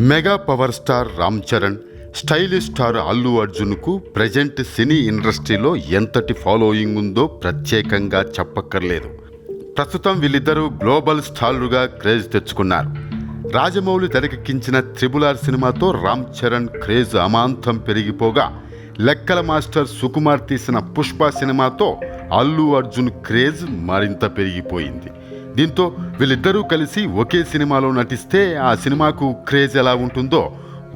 Mega power star Ram Charan stylish star Allu అర్జున్కు present cine ఇండస్ట్రీలో ఎంతటి following ఉందో ప్రత్యేకంగా చెప్పక్కర్లేదు. ప్రస్తుతం వీళ్ళిద్దరూ గ్లోబల్ స్టార్లుగా క్రేజ్ తెచ్చుకున్నారు. రాజమౌళి తెరకెక్కించిన త్రిబుల్ ఆర్ సినిమాతో రామ్ చరణ్ క్రేజ్ అమాంతం పెరిగిపోగా లెక్కల మాస్టర్ సుకుమార్ తీసిన పుష్ప సినిమాతో అల్లు అర్జున్ క్రేజ్ మరింత పెరిగిపోయింది. దీంతో వీళ్ళిద్దరూ కలిసి ఒకే సినిమాలో నటిస్తే ఆ సినిమాకు క్రేజ్ ఎలా ఉంటుందో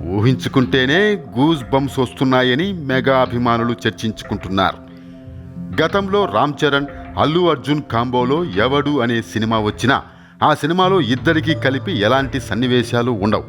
ఊహించుకుంటేనే గూజ్ బంప్స్ వస్తున్నాయని మెగా అభిమానులు చర్చించుకుంటున్నారు. గతంలో రామ్ చరణ్ అల్లు అర్జున్ కాంబోలో ఎవడు అనే సినిమా వచ్చినా ఆ సినిమాలో ఇద్దరికీ కలిపి ఎలాంటి సన్నివేశాలు ఉండవు.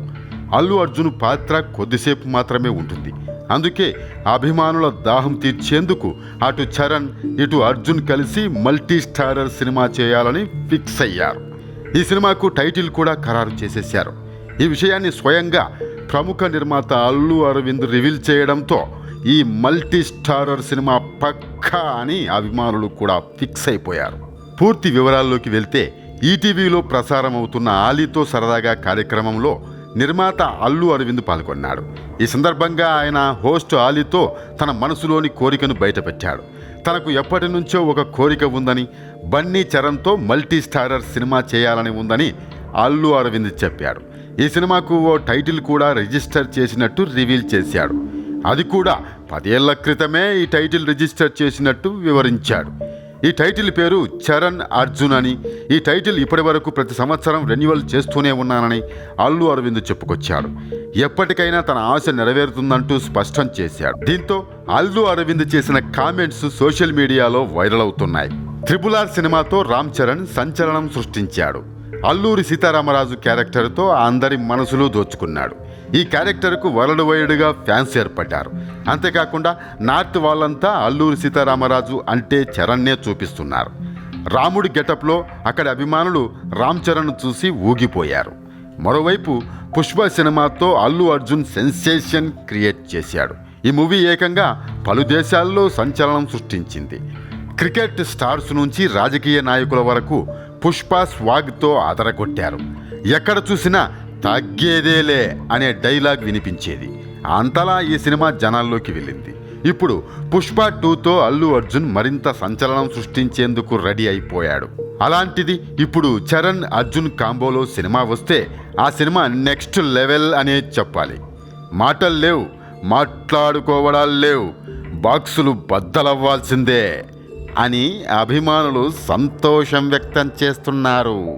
అల్లు అర్జున్ పాత్ర కొద్దిసేపు మాత్రమే ఉంటుంది. అందుకే అభిమానుల దాహం తీర్చేందుకు అటు చరణ్ ఇటు అర్జున్ కలిసి మల్టీ స్టారర్ సినిమా చేయాలని ఫిక్స్ అయ్యారు. ఈ సినిమాకు టైటిల్ కూడా ఖరారు చేసేశారు. ఈ విషయాన్ని స్వయంగా ప్రముఖ నిర్మాత అల్లు అరవింద్ రివీల్ చేయడంతో ఈ మల్టీ స్టారర్ సినిమా పక్కా అని అభిమానులు కూడా ఫిక్స్ అయిపోయారు. పూర్తి వివరాల్లోకి వెళ్తే ఈటీవీలో ప్రసారం అవుతున్న ఆలీతో సరదాగా కార్యక్రమంలో నిర్మాత అల్లు అరవింద్ పాల్గొన్నాడు. ఈ సందర్భంగా ఆయన హోస్ట్ ఆలీతో తన మనసులోని కోరికను బయటపెట్టాడు. తనకు ఎప్పటి నుంచో ఒక కోరిక ఉందని బన్నీ చరణ్తో మల్టీ స్టారర్ సినిమా చేయాలని ఉందని అల్లు అరవింద్ చెప్పాడు. ఈ సినిమాకు ఓ టైటిల్ కూడా రిజిస్టర్ చేసినట్టు రివీల్ చేశాడు. అది కూడా పదేళ్ళ క్రితమే ఈ టైటిల్ రిజిస్టర్ చేసినట్టు వివరించాడు. ఈ టైటిల్ పేరు చరణ్ అర్జున్ అని. ఈ టైటిల్ ఇప్పటి వరకు ప్రతి సంవత్సరం రెన్యువల్ చేస్తూనే ఉన్నానని అల్లు అరవింద్ చెప్పుకొచ్చాడు. ఎప్పటికైనా తన ఆశ నెరవేరుతుందంటూ స్పష్టం చేశాడు. దీంతో అల్లు అరవింద్ చేసిన కామెంట్స్ సోషల్ మీడియాలో వైరల్ అవుతున్నాయి. త్రిపుల్ ఆర్ సినిమాతో రామ్ చరణ్ సంచలనం సృష్టించాడు. అల్లూరి సీతారామరాజు క్యారెక్టర్తో అందరి మనసులు దోచుకున్నాడు. ఈ క్యారెక్టర్కు వరల్డ్ వైడ్గా ఫ్యాన్స్ ఏర్పడ్డారు. అంతేకాకుండా నార్త్ వాళ్ళంతా అల్లూరి సీతారామరాజు అంటే చరణ్నే చూపిస్తున్నారు. రాముడి గెటప్లో అక్కడి అభిమానులు రామ్ చరణ్ చూసి ఊగిపోయారు. మరోవైపు పుష్ప సినిమాతో అల్లు అర్జున్ సెన్సేషన్ క్రియేట్ చేశాడు. ఈ మూవీ ఏకంగా పలు దేశాల్లో సంచలనం సృష్టించింది. క్రికెట్ స్టార్స్ నుంచి రాజకీయ నాయకుల వరకు పుష్ప స్వాగ్తో అదరగొట్టారు ఎక్కడ చూసినా తగ్గేదేలే అనే డైలాగ్ వినిపించేది. అంతలా ఈ సినిమా జనాల్లోకి వెళ్ళింది. ఇప్పుడు పుష్ప టూతో అల్లు అర్జున్ మరింత సంచలనం సృష్టించేందుకు రెడీ అయిపోయాడు. అలాంటిది ఇప్పుడు చరణ్ అర్జున్ కాంబోలో సినిమా వస్తే ఆ సినిమా నెక్స్ట్ లెవెల్ అనే చెప్పాలి. మాటలు లేవు మాట్లాడుకోవడాలు లేవు బాక్సులు బద్దలవ్వాల్సిందే అని అభిమానులు సంతోషం వ్యక్తం చేస్తున్నారు.